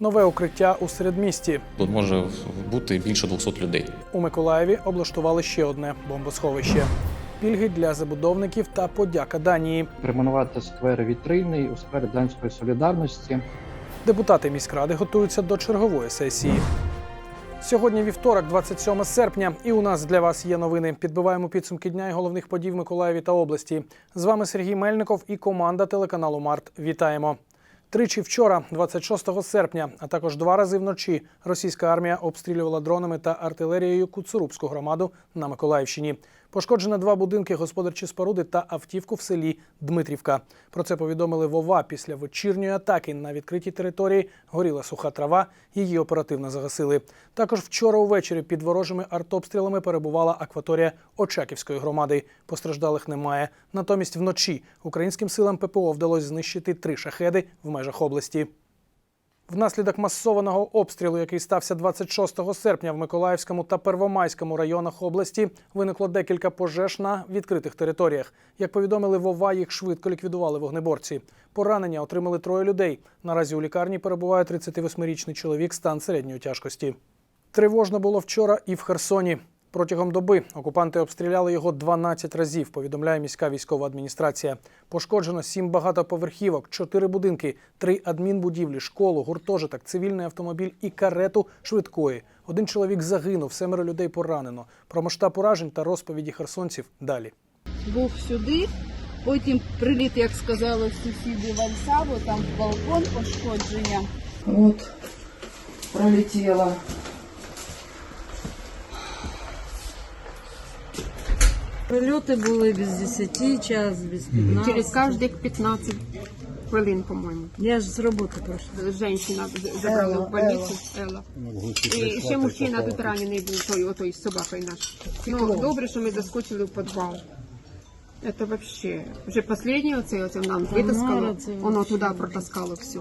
Нове укриття у середмісті. Тут може бути більше 200 людей. У Миколаєві облаштували ще одне бомбосховище. Пільги для забудовників та подяка Данії. перейменувати сквер вітрильний у сквер Данської солідарності. Депутати міськради готуються до чергової сесії. Сьогодні вівторок, 27 серпня, і у нас для вас є новини. Підбиваємо підсумки дня і головних подій в Миколаєві та області. З вами Сергій Мельников і команда телеканалу Март. Вітаємо. Тричі вчора, 26 серпня, а також два рази вночі, російська армія обстрілювала дронами та артилерією Куцурубську громаду на Миколаївщині. Пошкоджено два будинки, господарчі споруди та автівку в селі Дмитрівка. Про це повідомили Вова після вечірньої атаки на відкритій території. Горіла суха трава, її оперативно загасили. Також вчора увечері під ворожими артобстрілами перебувала акваторія Очаківської громади. Постраждалих немає. Натомість вночі українським силам ППО вдалося знищити три шахеди в межах області. Внаслідок масованого обстрілу, який стався 26 серпня в Миколаївському та Первомайському районах області, виникло декілька пожеж на відкритих територіях. Як повідомили Вова, їх швидко ліквідували вогнеборці. Поранення отримали троє людей. Наразі у лікарні перебуває 38-річний чоловік стан середньої тяжкості. Тривожно було вчора і в Херсоні. Протягом доби окупанти обстріляли його 12 разів, повідомляє міська військова адміністрація. Пошкоджено сім багатоповерхівок, чотири будинки, три адмінбудівлі, школу, гуртожиток, цивільний автомобіль і карету швидкої. Один чоловік загинув, семеро людей поранено. Про масштаб уражень та розповіді херсонців далі. був сюди. Потім приліт, як сказали сусіди Вальсаву, там балкон пошкодження. От пролетіла. Прильоти були без 10, час, без 15. Через каждых 15 хвилин, по-моєму. Я ж з роботи прийшла. Женщина забрала в больницю Елла. І ще мужчина тут ранений був, той, отой з собакою наш. Ну, добре, що ми заскочили в підвал. Это вообще, вже последнє оце, оце нам витаскало, воно туди протаскало все.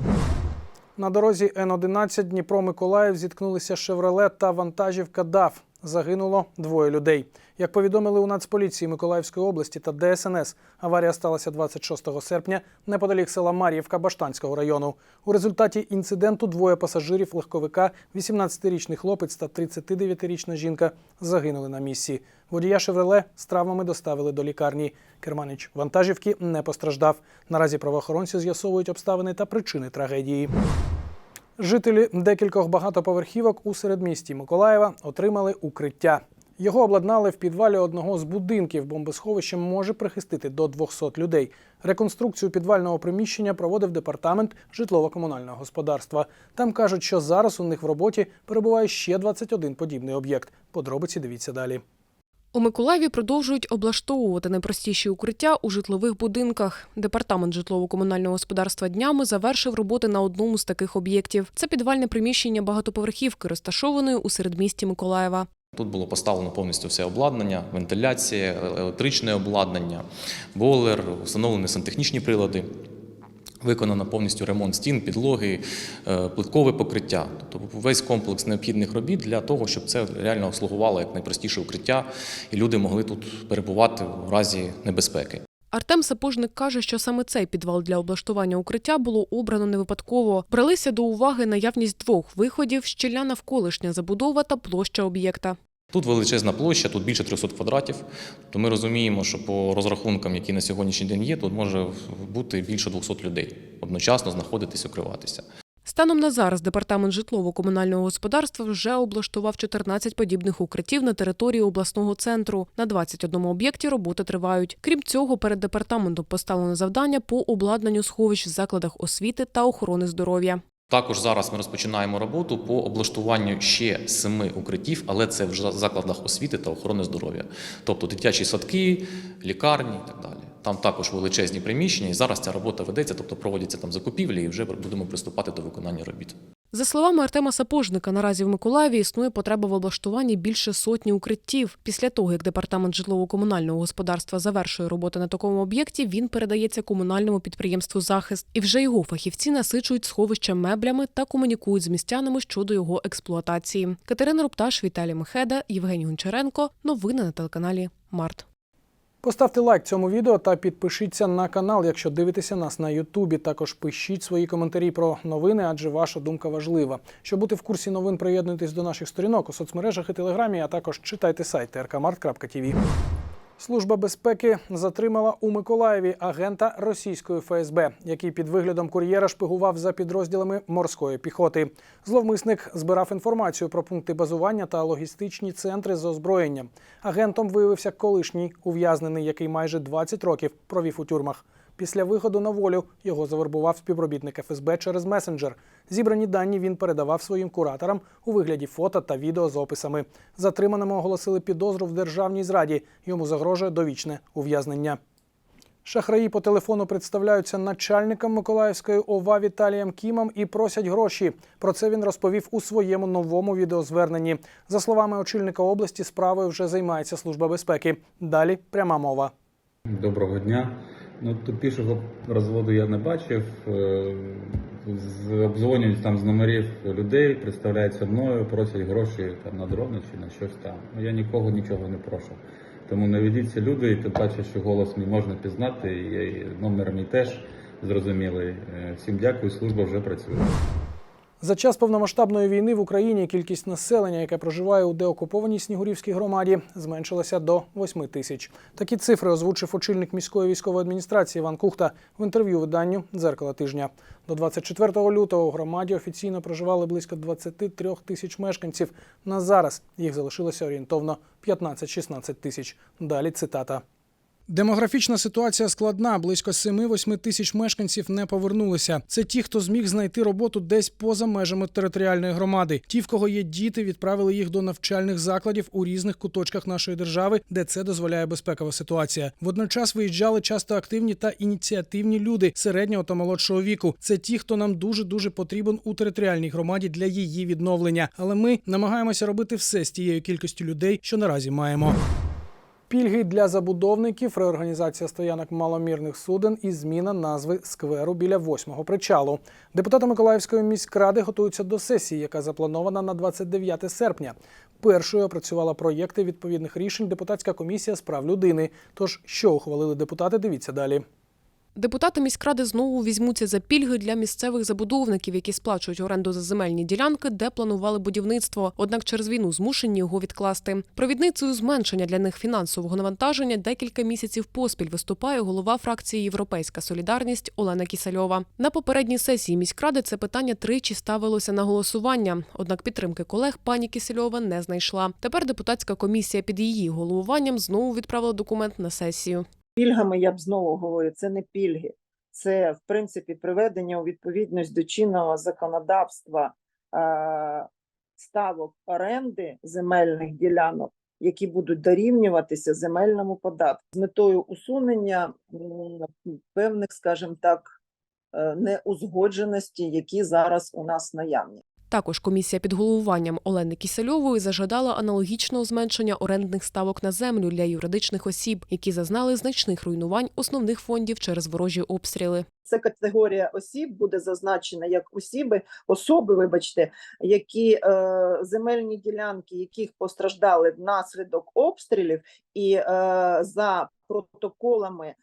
На дорозі Н-11 Дніпро-Миколаїв зіткнулися «Шевроле» та вантажівка ДАФ. Загинуло двоє людей. Як повідомили у Нацполіції Миколаївської області та ДСНС, аварія сталася 26 серпня неподалік села Мар'ївка Баштанського району. У результаті інциденту двоє пасажирів легковика, 18-річний хлопець та 39-річна жінка загинули на місці. Водія «Шевроле» з травмами доставили до лікарні. Керманич вантажівки не постраждав. Наразі правоохоронці з'ясовують обставини та причини трагедії. Жителі декількох багатоповерхівок у середмісті Миколаєва отримали укриття. Його обладнали в підвалі одного з будинків. Бомбосховище може прихистити до 200 людей. Реконструкцію підвального приміщення проводив департамент житлово-комунального господарства. Там кажуть, що зараз у них в роботі перебуває ще 21 подібний об'єкт. Подробиці дивіться далі. У Миколаєві продовжують облаштовувати найпростіші укриття у житлових будинках. Департамент житлово-комунального господарства днями завершив роботи на одному з таких об'єктів. Це підвальне приміщення багатоповерхівки, розташованої у середмісті Миколаєва. Тут було поставлено повністю все обладнання, вентиляція, електричне обладнання, бойлер, встановлені сантехнічні прилади. Виконано повністю ремонт стін, підлоги, е, плиткове покриття. Тобто весь комплекс необхідних робіт для того, щоб це реально слугувало як найпростіше укриття, і люди могли тут перебувати в разі небезпеки. Артем Сапожник каже, що саме цей підвал для облаштування укриття було обрано не випадково. Бралися до уваги наявність двох виходів, щільна навколишня забудова та площа об'єкта. Тут величезна площа, тут більше 300 квадратів. То ми розуміємо, що по розрахункам, які на сьогоднішній день є, тут може бути більше 200 людей одночасно знаходитись, укриватися. Станом на зараз департамент житлово-комунального господарства вже облаштував 14 подібних укриттів на території обласного центру. На 21 об'єкті роботи тривають. Крім цього, перед департаментом поставлено завдання по обладнанню сховищ в закладах освіти та охорони здоров'я. Також зараз ми розпочинаємо роботу по облаштуванню ще семи укриттів, але це в закладах освіти та охорони здоров'я, тобто дитячі садки, лікарні і так далі. Там також величезні приміщення, і зараз ця робота ведеться, тобто проводяться там закупівлі, і вже будемо приступати до виконання робіт. За словами Артема Сапожника, наразі в Миколаєві існує потреба в облаштуванні більше сотні укриттів. Після того, як департамент житлово-комунального господарства завершує роботи на такому об'єкті, він передається комунальному підприємству Захист, і вже його фахівці насичують сховища меблями та комунікують з містянами щодо його експлуатації. Катерина Рупташ, Віталій Мехеда, Євгеній Гончаренко. Новини на телеканалі Март. Поставте лайк цьому відео та підпишіться на канал, якщо дивитеся нас на Ютубі. Також пишіть свої коментарі про новини, адже ваша думка важлива. Щоб бути в курсі новин, приєднуйтесь до наших сторінок у соцмережах і телеграмі, а також читайте сайт rkmart.tv. Служба безпеки затримала у Миколаєві агента російської ФСБ, який під виглядом кур'єра шпигував за підрозділами морської піхоти. Зловмисник збирав інформацію про пункти базування та логістичні центри з озброєнням. Агентом виявився колишній ув'язнений, який майже 20 років провів у тюрмах. Після виходу на волю його завербував співробітник ФСБ через месенджер. Зібрані дані він передавав своїм кураторам у вигляді фото та відео з описами. Затриманому оголосили підозру в державній зраді. Йому загрожує довічне ув'язнення. Шахраї по телефону представляються начальником Миколаївської ОВА Віталієм Кімом і просять гроші. Про це він розповів у своєму новому відеозверненні. За словами очільника області, справою вже займається служба безпеки. Далі пряма мова. Доброго дня. Ну, тупішого розводу я не бачив. Е, з- обзвонюють там з номерів людей, представляються мною, просять гроші там на дрони чи на щось там. Ну, я нікого нічого не прошу. Тому не ведіться люди, і тим паче, що голос мій можна пізнати, і номер мій теж зрозумілий. Е, Всім дякую, служба вже працює. За час повномасштабної війни в Україні кількість населення, яке проживає у деокупованій Снігурівській громаді, зменшилася до 8 тисяч. Такі цифри озвучив очільник міської військової адміністрації Іван Кухта в інтерв'ю виданню Дзеркало тижня. До 24 лютого у громаді офіційно проживали близько 23 тисяч мешканців. На зараз їх залишилося орієнтовно 15-16 тисяч. Далі цитата. Демографічна ситуація складна. Близько 7-8 тисяч мешканців не повернулися. Це ті, хто зміг знайти роботу десь поза межами територіальної громади. Ті, в кого є діти, відправили їх до навчальних закладів у різних куточках нашої держави, де це дозволяє безпекова ситуація. Водночас виїжджали часто активні та ініціативні люди середнього та молодшого віку. Це ті, хто нам дуже дуже потрібен у територіальній громаді для її відновлення. Але ми намагаємося робити все з тією кількістю людей, що наразі маємо. Пільги для забудовників, реорганізація стоянок маломірних суден і зміна назви скверу біля восьмого причалу. Депутати Миколаївської міськради готуються до сесії, яка запланована на 29 серпня. Першою опрацювала проєкти відповідних рішень депутатська комісія з прав людини. Тож, що ухвалили депутати, дивіться далі. Депутати міськради знову візьмуться за пільги для місцевих забудовників, які сплачують оренду за земельні ділянки, де планували будівництво. Однак через війну змушені його відкласти. Провідницею зменшення для них фінансового навантаження декілька місяців поспіль виступає голова фракції Європейська Солідарність Олена Кісельова. На попередній сесії міськради це питання тричі ставилося на голосування. Однак підтримки колег пані Кісельова не знайшла. Тепер депутатська комісія під її головуванням знову відправила документ на сесію. Пільгами я б знову говорю, це не пільги, це в принципі приведення у відповідність до чинного законодавства е, ставок оренди земельних ділянок, які будуть дорівнюватися земельному податку з метою усунення певних, скажімо так, е, неузгодженості, які зараз у нас наявні. Також комісія під головуванням Олени Кісельової зажадала аналогічного зменшення орендних ставок на землю для юридичних осіб, які зазнали значних руйнувань основних фондів через ворожі обстріли. Це категорія осіб буде зазначена як осіби, особи, вибачте, які е, земельні ділянки, яких постраждали внаслідок обстрілів, і е, за протоколами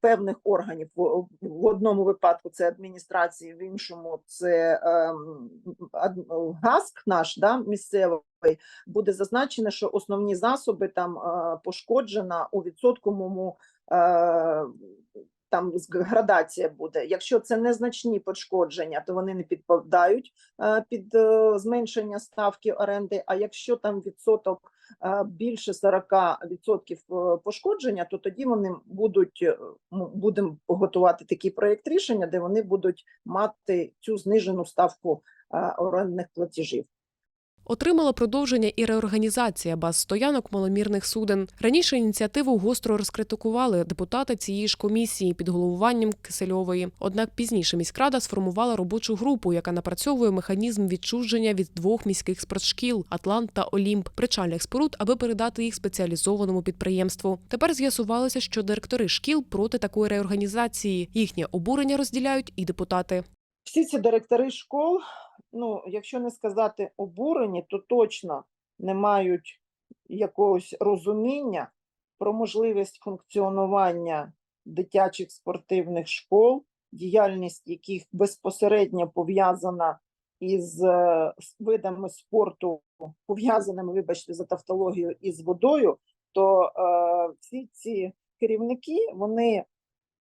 певних органів в, одному випадку це адміністрації, в іншому це е, ГАСК наш да, місцевий. Буде зазначено, що основні засоби там е, пошкоджена у відсотковому е, там градація буде. Якщо це незначні пошкодження, то вони не підпадають е, під е, зменшення ставки оренди. А якщо там відсоток е, більше 40% е, пошкодження, то тоді вони будуть е, будемо готувати такий проєкт рішення, де вони будуть мати цю знижену ставку е, орендних платежів. Отримала продовження і реорганізація баз стоянок маломірних суден. Раніше ініціативу гостро розкритикували депутати цієї ж комісії під головуванням Кисельової. Однак пізніше міськрада сформувала робочу групу, яка напрацьовує механізм відчуження від двох міських спортшкіл Атлант та Олімп причальних споруд, аби передати їх спеціалізованому підприємству. Тепер з'ясувалося, що директори шкіл проти такої реорганізації. Їхнє обурення розділяють і депутати. всі ці директори школ, ну, якщо не сказати обурені, то точно не мають якогось розуміння про можливість функціонування дитячих спортивних школ, діяльність яких безпосередньо пов'язана із е, видами спорту, пов'язаними, вибачте, за тавтологію, із водою, то е, всі ці керівники вони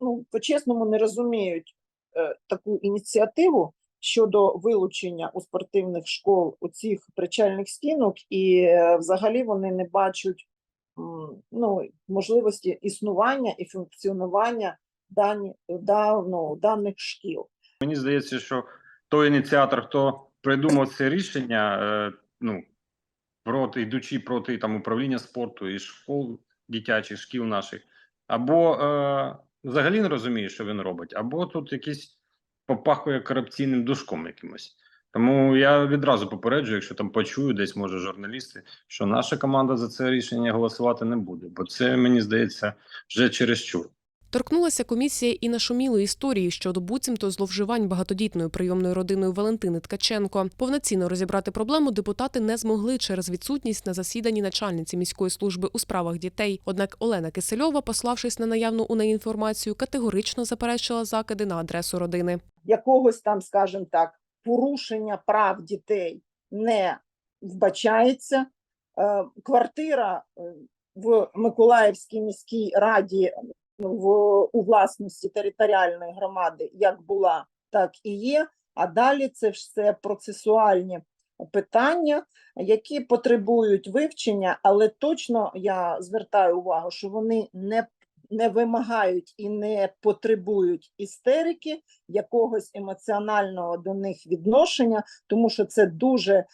ну, по-чесному не розуміють е, таку ініціативу щодо вилучення у спортивних школ оцих причальних стінок, і е, взагалі вони не бачать ну, можливості існування і функціонування дані, да, ну, даних шкіл. Мені здається, що той ініціатор, хто придумав це рішення, е, ну проти йдучи проти там управління спорту і школ дитячих шкіл наших, або е, взагалі не розуміє, що він робить, або тут якийсь попахує корупційним душком якимось. Тому я відразу попереджую, якщо там почую десь, може, журналісти, що наша команда за це рішення голосувати не буде, бо це мені здається вже чересчур. Торкнулася комісія і нашумілої історії щодо буцімто зловживань багатодітною прийомною родиною Валентини Ткаченко. Повноцінно розібрати проблему депутати не змогли через відсутність на засіданні начальниці міської служби у справах дітей. Однак Олена Кисельова, пославшись на наявну у неї інформацію, категорично заперечила закиди на адресу родини. якогось там, скажімо так, порушення прав дітей не вбачається. Е, Квартира е, в Миколаївській міській раді в, у власності територіальної громади як була, так і є. А далі це все процесуальні питання, які потребують вивчення, але точно я звертаю увагу, що вони не не вимагають і не потребують істерики, якогось емоціонального до них відношення, тому що це дуже е,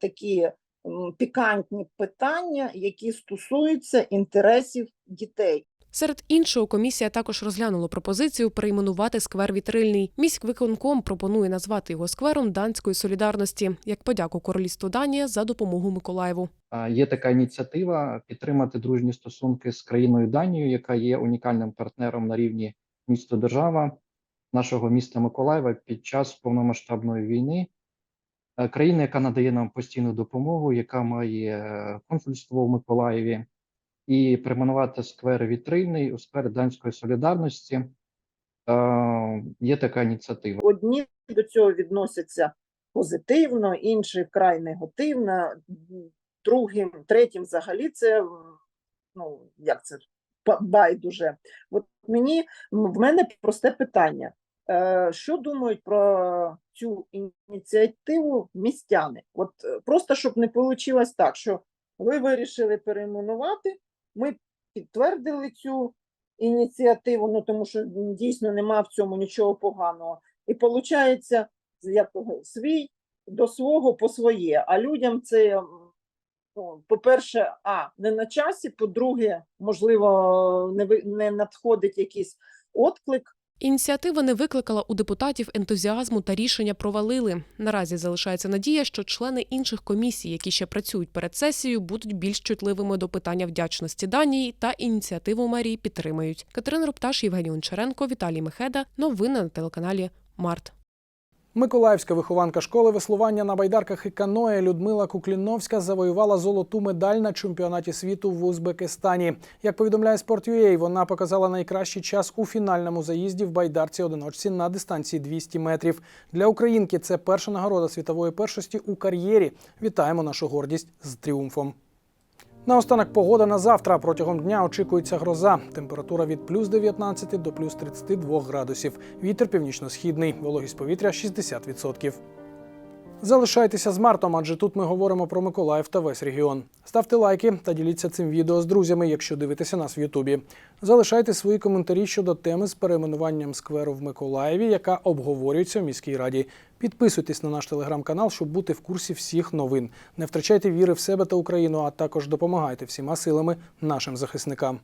такі м, пікантні питання, які стосуються інтересів дітей. Серед іншого, комісія також розглянула пропозицію перейменувати сквер Вітрильний. Міськвиконком пропонує назвати його сквером данської солідарності як подяку королівству Данія за допомогу Миколаєву. Є така ініціатива підтримати дружні стосунки з країною Данією, яка є унікальним партнером на рівні місто-держава нашого міста Миколаєва під час повномасштабної війни. Е, Країна, яка надає нам постійну допомогу, яка має е, консульство в Миколаєві, і перейменувати сквер Вітрильний у сквер Данської солідарності. Е, Є така ініціатива. Одні до цього відносяться позитивно, інші вкрай негативно, другим, третім взагалі це ну як це байдуже. От мені в мене просте питання. Е, Що думають про цю ініціативу містяни? От е, просто щоб не вийшло так, що ви вирішили перейменувати, ми підтвердили цю ініціативу, ну тому що дійсно нема в цьому нічого поганого. І виходить, як свій до свого по своє. А людям це, ну, по-перше, а не на часі, по-друге, можливо, не, не надходить якийсь отклик. Ініціатива не викликала у депутатів ентузіазму та рішення провалили. Наразі залишається надія, що члени інших комісій, які ще працюють перед сесією, будуть більш чутливими до питання вдячності Данії та ініціативу мерії підтримають. Катерина Рупташ, Євгеній Ончаренко, Віталій Мехеда. Новини на телеканалі Март. Миколаївська вихованка школи веслування на байдарках і каное Людмила Кукліновська завоювала золоту медаль на чемпіонаті світу в Узбекистані. Як повідомляє Sport.ua, вона показала найкращий час у фінальному заїзді в байдарці одиночці на дистанції 200 метрів. Для українки це перша нагорода світової першості у кар'єрі. Вітаємо нашу гордість з тріумфом. Наостанок погода на завтра. Протягом дня очікується гроза. Температура від плюс 19 до плюс 32 градусів. Вітер північно-східний. Вологість повітря 60%. Залишайтеся з Мартом, адже тут ми говоримо про Миколаїв та весь регіон. Ставте лайки та діліться цим відео з друзями, якщо дивитеся нас в Ютубі. Залишайте свої коментарі щодо теми з перейменуванням скверу в Миколаєві, яка обговорюється в міській раді. Підписуйтесь на наш телеграм-канал, щоб бути в курсі всіх новин. Не втрачайте віри в себе та Україну, а також допомагайте всіма силами нашим захисникам.